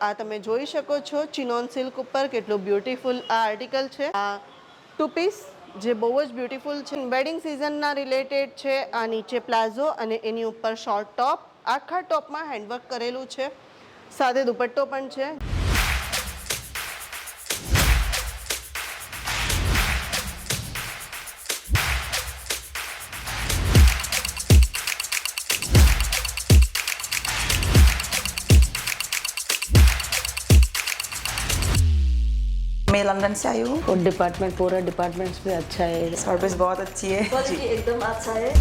આ તમે જોઈ શકો છો ચિનોન સિલ્ક ઉપર કેટલું બ્યુટીફુલ આ આર્ટિકલ છે. આ ટુ પીસ જે બહુ જ બ્યુટીફુલ છે. વેડિંગ સિઝનના રિલેટેડ છે, આ નીચે પ્લાઝો અને એની ઉપર શોર્ટ ટોપ આખા ટોપમાં હેન્ડવર્ક કરેલું છે. સાથે દુપટ્ટો પણ છે. मैं लंदन से आई हूँ और डिपार्टमेंट पूरा डिपार्टमेंट्स भी अच्छा है सर्विस बहुत अच्छी है क्वालिटी एकदम अच्छा है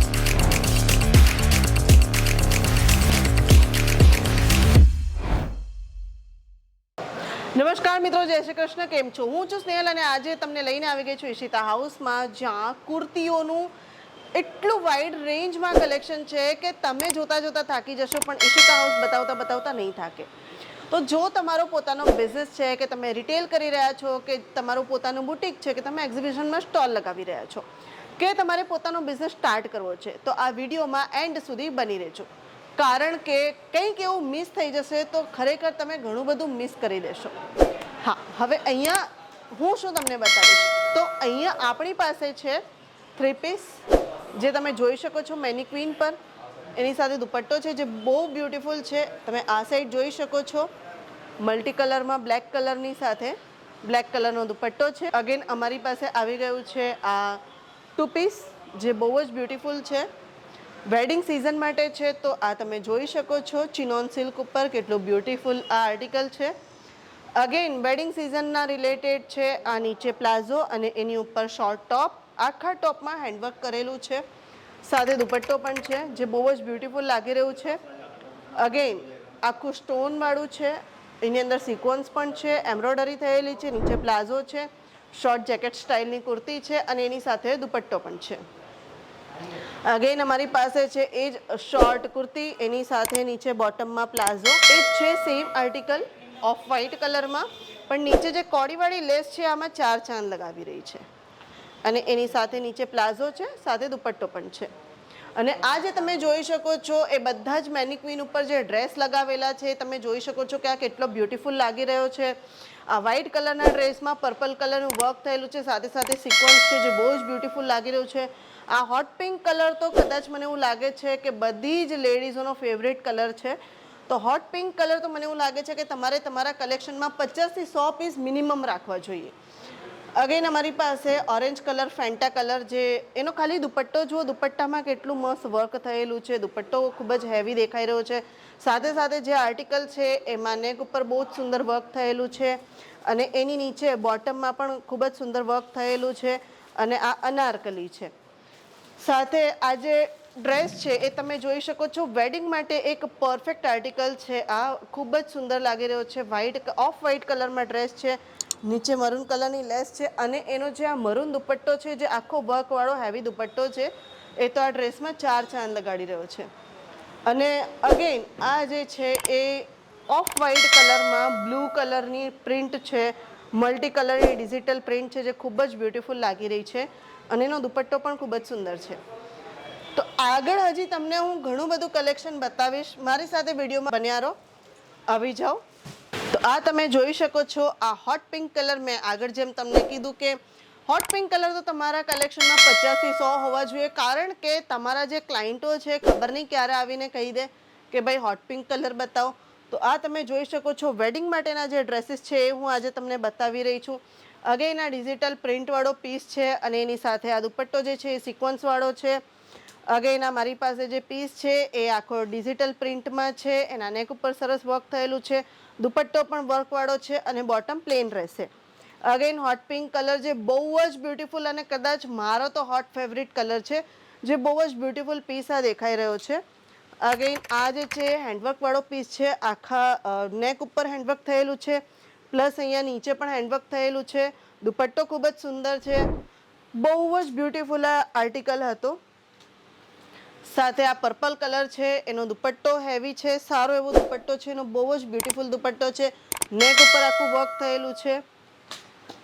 નમસ્કાર મિત્રો જય શ્રી કૃષ્ણ કેમ છો હું છું સ્નેહલ અને આજે તમને લઈને આવી ગઈ છું ઈશિતા હાઉસમાં જ્યાં કુર્તીઓનું એટલું વાઇડ રેન્જમાં કલેક્શન છે કે તમે જોતા જોતા થાકી જશો પણ ઈશિતા હાઉસ બતાવતા બતાવતા નહીં થાકે તો જો તમારો પોતાનો બિઝનેસ છે કે તમે રિટેલ કરી રહ્યા છો, કે તમારું પોતાનું બુટિક છે, કે તમે એક્ઝિબિશનમાં સ્ટોલ લગાવી રહ્યા છો, કે તમારે પોતાનો બિઝનેસ સ્ટાર્ટ કરવો છે, તો આ વિડીયોમાં એન્ડ સુધી બની રહેજો. કારણ કે કંઈક એવું મિસ થઈ જશે તો ખરેખર તમે ઘણું બધું મિસ કરી દેશો હા, હવે અહીંયા હું શું તમને બતાવીશ? તો અહીંયા આપણી પાસે છે થ્રી પીસ જે તમે જોઈ શકો છો મેની ક્વીન પર. એની સાથે દુપટ્ટો છે જે બહુ બ્યુટીફુલ છે. તમે આ સાઈડ જોઈ શકો છો. મલ્ટી કલરમાં બ્લેક કલરની સાથે બ્લેક કલરનો દુપટ્ટો છે. અગેન અમારી પાસે આવી ગયું છે આ ટુ પીસ જે બહુ જ બ્યુટીફુલ છે. વેડિંગ સિઝન માટે છે તો આ તમે જોઈ શકો છો ચિનોન સિલ્ક ઉપર કેટલું બ્યુટીફુલ આ આર્ટિકલ છે. અગેન વેડિંગ સિઝનના રિલેટેડ છે, આ નીચે પ્લાઝો અને એની ઉપર શોર્ટ ટોપ આખા ટોપમાં હેન્ડવર્ક કરેલું છે. સાથે દુપટ્ટો પણ છે, જે બહુ જ બ્યુટીફુલ લાગી રહ્યું છે. અગેન આખું સ્ટોનવાળું છે એની અંદર સિક્વન્સ પણ છે એમ્બ્રોઇડરી થયેલી છે, નીચે પ્લાઝો છે શોર્ટ જેકેટ સ્ટાઇલની કુર્તી છે અને એની સાથે દુપટ્ટો પણ છે. અગેન અમારી પાસે છે એ જ શોર્ટ કુર્તી, એની સાથે નીચે બોટમમાં પ્લાઝો. એ જ છે સેમ આર્ટિકલ ઓફ વ્હાઇટ કલરમાં પણ નીચે જે કોડીવાળી લેસ છે, આમાં ચાર ચાંદ લગાવી રહી છે. અને એની સાથે નીચે પ્લાઝો છે, સાથે દુપટ્ટો પણ છે. અને આ જે તમે જોઈ શકો છો, એ બધા જ મેનિક્વીન ઉપર જે ડ્રેસ લગાવેલા છે, તમે જોઈ શકો છો કે આ કેટલો બ્યુટીફુલ લાગી રહ્યો છે. આ વ્હાઇટ કલરના ડ્રેસમાં પર્પલ કલરનું વર્ક થયેલું છે, સાથે સાથે સિક્વન્સ છે જે બહુ જ બ્યુટીફુલ લાગી રહ્યું છે. આ હોટ પિંક કલર તો કદાચ મને એવું લાગે છે કે બધી જ લેડીઝોનો ફેવરેટ કલર છે. તો હોટ પિંક કલર તો મને એવું લાગે છે કે તમારે તમારા કલેક્શનમાં પચાસથી સો પીસ મિનિમમ રાખવા જોઈએ. અગેન અમારી પાસે ઓરેન્જ કલર ફેન્ટા કલર જે એનો ખાલી દુપટ્ટો જુઓ, દુપટ્ટામાં કેટલું મસ્ત વર્ક થયેલું છે. દુપટ્ટો ખૂબ જ હેવી દેખાઈ રહ્યો છે. સાથે સાથે જે આર્ટિકલ છે, એમાં નેક ઉપર બહુ જ સુંદર વર્ક થયેલું છે. અને એની નીચે બોટમમાં પણ ખૂબ જ સુંદર વર્ક થયેલું છે અને આ અનારકલી છે. સાથે આ જે ડ્રેસ છે, એ તમે જોઈ શકો છો વેડિંગ માટે એક પરફેક્ટ આર્ટિકલ છે. આ ખૂબ જ સુંદર લાગી રહ્યો છે. વ્હાઇટ ઓફ વ્હાઇટ કલરમાં ડ્રેસ છે. નીચે મરૂન કલરની લેસ છે અને એનો જે આ મરૂન દુપટ્ટો છે, જે આખો વર્કવાળો હેવી દુપટ્ટો છે, એ તો આ ડ્રેસમાં ચાર ચાંદ લગાડી રહ્યો છે. અને અગેન આ જે છે એ ઓફ વ્હાઇટ કલરમાં બ્લુ કલરની પ્રિન્ટ છે મલ્ટી કલરની ડિજિટલ પ્રિન્ટ છે, જે ખૂબ જ બ્યુટીફુલ લાગી રહી છે અને એનો દુપટ્ટો પણ ખૂબ જ સુંદર છે. તો આગળ હજી તમને હું ઘણું બધું કલેક્શન બતાવીશ. મારી સાથે વિડીયોમાં બન્યા રહો. આવી જાઓ. આ તમે જોઈ શકો છો, આ હોટ પિંક કલર મેં આગળ જેમ તમને કીધું કે હોટ પિંક કલર તો તમારા કલેક્શનમાં પચાસથી સો હોવા જોઈએ, કારણ કે તમારા જે ક્લાયન્ટો છે, ખબર નહીં ક્યારે આવીને કહી દે કે ભાઈ હોટ પિંક કલર બતાવો. તો આ તમે જોઈ શકો છો વેડિંગ માટેના જે ડ્રેસીસ છે, એ હું આજે તમને બતાવી રહી છું. અગેન આ ડિજિટલ પ્રિન્ટવાળો પીસ છે અને એની સાથે આ દુપટ્ટો જે છે, એ સિક્વન્સવાળો છે. અગેન મારી પાસે જે પીસ છે, એ આખો ડિજિટલ પ્રિન્ટમાં છે, એના નેક ઉપર સરસ વર્ક થયેલું છે, દુપટ્ટો પણ વર્કવાળો છે અને બોટમ પ્લેન રહેશે. અગેન હોટ પિંક કલર જે બહુ જ બ્યુટીફુલ અને કદાચ મારો તો હોટ ફેવરિટ કલર છે, જે બહુ જ બ્યુટીફુલ પીસ આ દેખાઈ રહ્યો છે. અગેન આ જે છે હેન્ડવર્કવાળો પીસ છે, આખા નેક ઉપર હેન્ડવર્ક થયેલું છે પ્લસ અહીંયા નીચે પણ હેન્ડવર્ક થયેલું છે, દુપટ્ટો ખૂબ જ સુંદર છે. બહુ જ બ્યુટીફુલ આ આર્ટિકલ હતો. સાથે આ પર્પલ કલર છે, એનો દુપટ્ટો હેવી છે, સારો એવો દુપટ્ટો છે, એનો બહુ જ બ્યુટીફુલ દુપટ્ટો છે. નેક ઉપર આખું વર્ક થયેલું છે.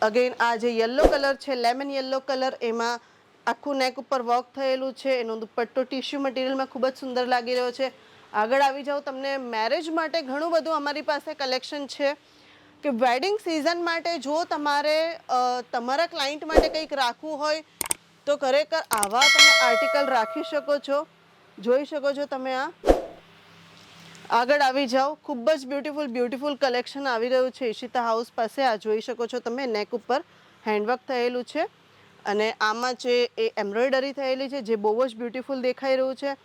અગેન આ જે યલો કલર છે લેમન યલો કલર એમાં આખું નેક ઉપર વર્ક થયેલું છે. એનો દુપટ્ટો ટીશ્યુ મટીરિયલમાં ખૂબ જ સુંદર લાગી રહ્યો છે. આગળ આવી જાઓ તમને મેરેજ માટે ઘણું બધું અમારી પાસે કલેક્શન છે. કે વેડિંગ સિઝન માટે જો તમારે તમારા ક્લાયન્ટ માટે કંઈક રાખવું હોય, તો ખરેખર આવા તમે આર્ટિકલ રાખી શકો છો. જોઈ શકો છો તમે આ. આગળ આવી જાઓ. ખૂબ જ બ્યુટીફુલ બ્યુટીફુલ કલેક્શન આવી રહ્યું છે. ઈશિતા હાઉસ પાસે આ જોઈ શકો છો તમે નેક ઉપર હેન્ડવર્ક થયેલું છે. અને આમાં જે એ એમ્બ્રોઈડરી થયેલી છે, જે બહુ જ બ્યુટીફુલ દેખાઈ રહ્યું છે.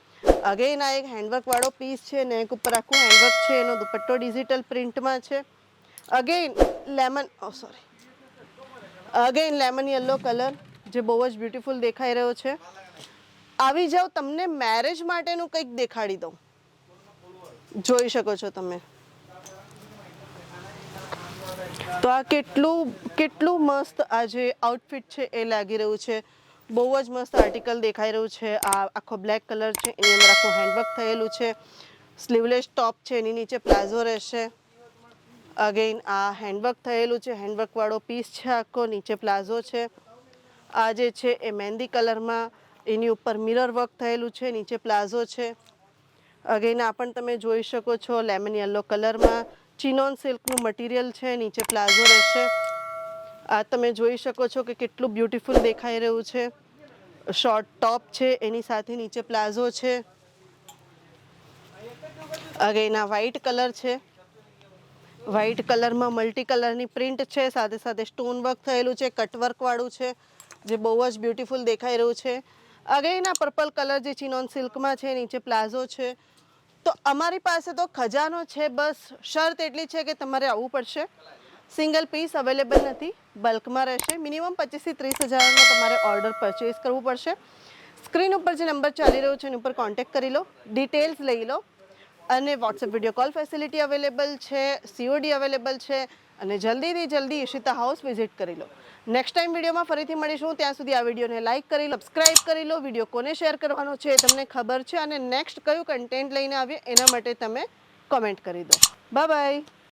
અગેન આ એક હેન્ડવર્કવાળો પીસ છે. નેક ઉપર આખું હેન્ડવર્ક છે. એનો દુપટ્ટો ડિજિટલ પ્રિન્ટમાં છે. Again lemon oh sorry again lemon yellow colour જે બહુ જ બ્યુટીફુલ દેખાઈ રહ્યો છે. આવી જાઓ, તમને મેરેજ માટેનું કંઈક દેખાડી દઉં. જોઈ શકો છો તમે. તો આ કેટલું કેટલું મસ્ત આ જે આઉટફિટ છે એ લાગી રહ્યું છે. બહુ જ મસ્ત આર્ટિકલ દેખાઈ રહ્યું છે. આ આખો બ્લેક કલર છે, એની અંદર આખું હેન્ડવર્ક થયેલું છે. સ્લીવલેસ ટોપ છે, એની નીચે પ્લાઝો રહેશે. અગેન આ હેન્ડવર્ક થયેલું છે. હેન્ડવર્કવાળો પીસ છે આખો, નીચે પ્લાઝો છે. આ જે છે એ મહેંદી કલરમાં એની ઉપર મિરર વર્ક થયેલું છે, નીચે પ્લાઝો છે. અગેન આ પણ તમે જોઈ શકો છો લેમન યલો કલરમાં ચિનોન સિલ્કનું મટીરિયલ છે, નીચે પ્લાઝો રહેશે. આ તમે જોઈ શકો છો કે કેટલું બ્યુટીફુલ દેખાઈ રહ્યું છે. શોર્ટ ટોપ છે, એની સાથે નીચે પ્લાઝો છે. અગેન આ વ્હાઇટ કલર છે. વ્હાઇટ કલરમાં મલ્ટી કલરની પ્રિન્ટ છે, સાથે સાથે સ્ટોન વર્ક થયેલું છે કટવર્કવાળું છે, જે બહુ જ બ્યુટીફુલ દેખાઈ રહ્યું છે. અગેન પર્પલ કલર જે ચીનોન સિલ્કમાં છે, નીચે પ્લાઝો છે. તો અમારી પાસે તો ખજાનો છે, બસ શરત એટલી છે કે તમારે આવવું પડશે. સિંગલ પીસ અવેલેબલ નથી બલ્કમાં રહેશે. મિનિમમ પચીસથી ત્રીસ હજારનો તમારે ઓર્ડર પરચેસ કરવું પડશે. સ્ક્રીન ઉપર જે નંબર ચાલી રહ્યો છે, એની ઉપર કોન્ટેક્ટ કરી લો ડિટેલ્સ લઈ લો. અને WhatsApp video call facility available છે સીઓડી અવેલેબલ છે. અને જલ્દીથી જલ્દી ઈશિતા હાઉસ વિઝિટ કરી લો. નેક્સ્ટ ટાઈમ વિડીયોમાં ફરીથી મળીશું. ત્યાં સુધી આ વિડીયોને લાઇક કરી લો સબસ્ક્રાઇબ કરી લો. વીડિયો કોને શેર કરવાનો છે તમને ખબર છે. અને નેક્સ્ટ કયું કન્ટેન્ટ લઈને આવીએ એના માટે તમે કોમેન્ટ કરી દો. Bye bye